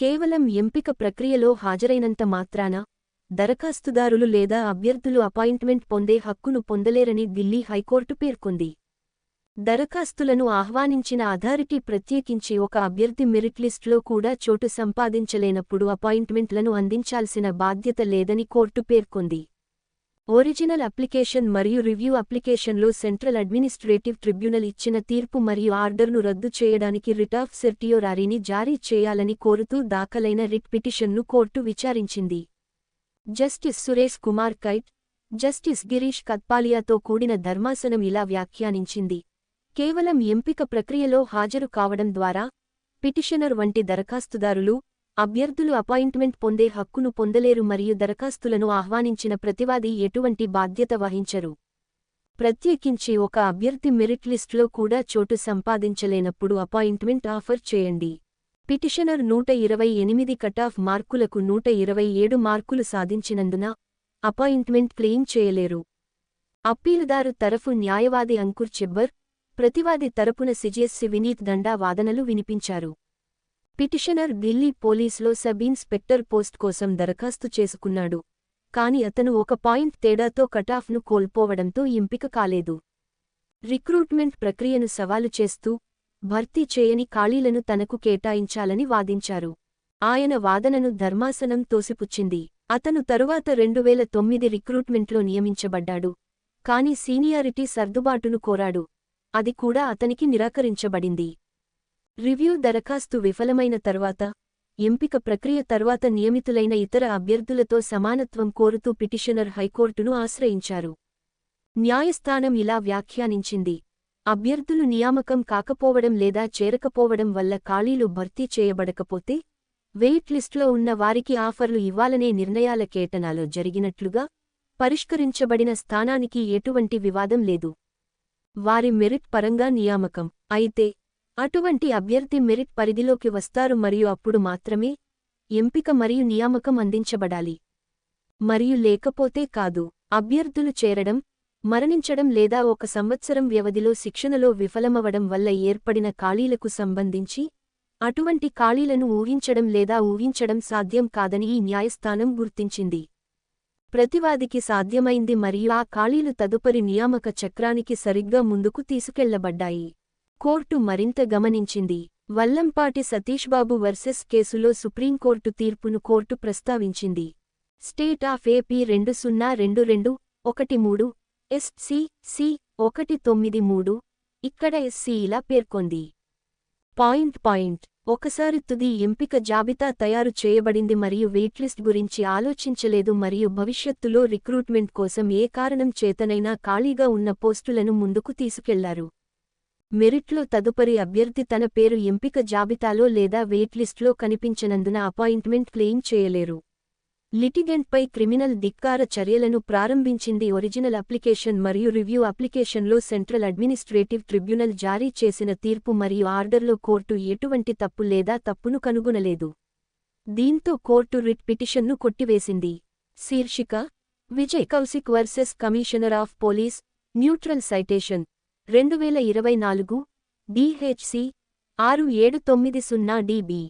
కేవలం ఎంపిక ప్రక్రియలో హాజరైనంత మాత్రాన? దరఖాస్తుదారులు లేదా అభ్యర్థులు అపాయింట్మెంట్ పొందే హక్కును పొందలేరని ఢిల్లీ హైకోర్టు పేర్కొంది. దరఖాస్తులను ఆహ్వానించిన అథారిటీ ప్రత్యేకించి ఒక అభ్యర్థి మెరిట్ లిస్టులో కూడా చోటు సంపాదించలేనప్పుడు అపాయింట్మెంట్లను అందించాల్సిన బాధ్యత లేదని కోర్టు పేర్కొంది. ఒరిజినల్ అప్లికేషన్ మరియు రివ్యూ అప్లికేషన్లో సెంట్రల్ అడ్మినిస్ట్రేటివ్ ట్రిబ్యునల్ ఇచ్చిన తీర్పు మరియు ఆర్డర్ను రద్దు చేయడానికి రిట్ ఆఫ్ సెర్టియోరారీని జారీ చేయాలని కోరుతూ దాఖలైన రిట్ పిటిషన్ను కోర్టు విచారించింది. జస్టిస్ సురేష్ కుమార్ కైట్ జస్టిస్ గిరీష్ కత్పాలియాతో కూడిన ధర్మాసనం ఇలా వ్యాఖ్యానించింది. కేవలం ఎంపిక ప్రక్రియలో హాజరు కావడం ద్వారా పిటిషనర్ వంటి దరఖాస్తుదారులు అభ్యర్థులు అపాయింట్మెంట్ పొందే హక్కును పొందలేరు మరియు దరఖాస్తులను ఆహ్వానించిన ప్రతివాది ఎటువంటి బాధ్యత వహించరు. ప్రత్యేకించి ఒక అభ్యర్థి మెరిట్ లిస్టులో కూడా చోటు సంపాదించలేనప్పుడు అపాయింట్మెంట్ ఆఫర్ చేయండి. పిటిషనర్ నూట ఇరవై ఎనిమిది కటాఫ్ మార్కులకు నూట ఇరవై ఏడు మార్కులు సాధించినందున అపాయింట్మెంట్ క్లెయిమ్ చేయలేరు. అప్పీలుదారు తరఫు న్యాయవాది అంకుర్ చెబ్బర్ ప్రతివాది తరపున సిజిఎస్సి వినీత్ దండా వాదనలు వినిపించారు. పిటిషనర్ ఢిల్లీ పోలీసులో సబ్ ఇన్స్పెక్టర్ పోస్ట్ కోసం దరఖాస్తు చేసుకున్నాడు. కాని అతను ఒక పాయింట్ తేడాతో కటాఫ్ను కోల్పోవడంతో ఎంపిక కాలేదు. రిక్రూట్మెంట్ ప్రక్రియను సవాలు చేస్తూ భర్తీ చేయని ఖాళీలను తనకు కేటాయించాలని వాదించారు. ఆయన వాదనను ధర్మాసనం తోసిపుచ్చింది. అతను తరువాత రెండువేల తొమ్మిది రిక్రూట్మెంట్లో నియమించబడ్డాడు. కాని సీనియారిటీ సర్దుబాటును కోరాడు. అది కూడా అతనికి నిరాకరించబడింది. రివ్యూ దరఖాస్తు విఫలమైన తర్వాత ఎంపిక ప్రక్రియ తర్వాత నియమితులైన ఇతర అభ్యర్థులతో సమానత్వం కోరుతూ పిటిషనర్ హైకోర్టును ఆశ్రయించారు. న్యాయస్థానం ఇలా వ్యాఖ్యానించింది. అభ్యర్థులు నియామకం కాకపోవడం లేదా చేరకపోవడం వల్ల ఖాళీలు భర్తీ చేయబడకపోతే వెయిట్ లిస్టులో ఉన్న వారికి ఆఫర్లు ఇవ్వాలనే నిర్ణయాల కేటనాలో జరిగినట్లుగా పరిష్కరించబడిన స్థానానికి ఎటువంటి వివాదం లేదు. వారి మెరిట్ పరంగా నియామకం. అయితే అటువంటి అభ్యర్థి మెరిట్ పరిధిలోకి వస్తారు మరియు అప్పుడు మాత్రమే ఎంపిక మరియు నియామకం అందించబడాలి. మరియు లేకపోతే కాదు. అభ్యర్థులు చేరడం మరణించడం లేదా ఒక సంవత్సరం వ్యవధిలో శిక్షణలో విఫలమవడం వల్ల ఏర్పడిన ఖాళీలకు సంబంధించి అటువంటి ఖాళీలను ఊహించడం లేదా ఊహించడం సాధ్యం కాదని ఈ న్యాయస్థానం గుర్తించింది. ప్రతివాదికి సాధ్యమైంది మరియు ఆ ఖాళీలు తదుపరి నియామక చక్రానికి సరిగ్గా ముందుకు తీసుకెళ్ళబడ్డాయి. కోర్టు మరింత గమనించింది. వల్లంపాటి సతీష్బాబు వర్సెస్ కేసులో సుప్రీంకోర్టు తీర్పును కోర్టు ప్రస్తావించింది. స్టేట్ ఆఫ్ ఏపీ రెండు సున్నా రెండు రెండు ఒకటి మూడు ఎస్సి సి ఒకటి తొమ్మిది మూడు ఇక్కడ ఎస్సి ఇలా పేర్కొంది. Point point. ఒకసారి తుది ఎంపిక జాబితా తయారు చేయబడింది మరియు వెయిట్లిస్ట్ గురించి ఆలోచించలేదు మరియు భవిష్యత్తులో రిక్రూట్మెంట్ కోసం ఏ కారణం చేతనైనా ఖాళీగా ఉన్న పోస్టులను ముందుకు తీసుకెళ్ళారు. మెరిట్లో తదుపరి అభ్యర్థి తన పేరు ఎంపిక జాబితాలో లేదా వెయిట్లిస్ట్లో కనిపించనందున అపాయింట్మెంట్ క్లెయిమ్ చేయలేరు. లిటిగెంట్పై క్రిమినల్ ధిక్కార చర్యలను ప్రారంభించింది ఒరిజినల్ అప్లికేషన్ మరియు రివ్యూ అప్లికేషన్లో సెంట్రల్ అడ్మినిస్ట్రేటివ్ ట్రిబ్యునల్ జారీ చేసిన తీర్పు మరియు ఆర్డర్లో కోర్టు ఎటువంటి తప్పు లేదా తప్పును కనుగొనలేదు. దీంతో కోర్టు రిట్ పిటిషన్ను కొట్టివేసింది. శీర్షిక Vijay Kaushik versus commissioner of police neutral citation. రెండు వేల ఇరవై నాలుగు డిహెచ్సి ఆరు ఏడు తొమ్మిది సున్నా డిబి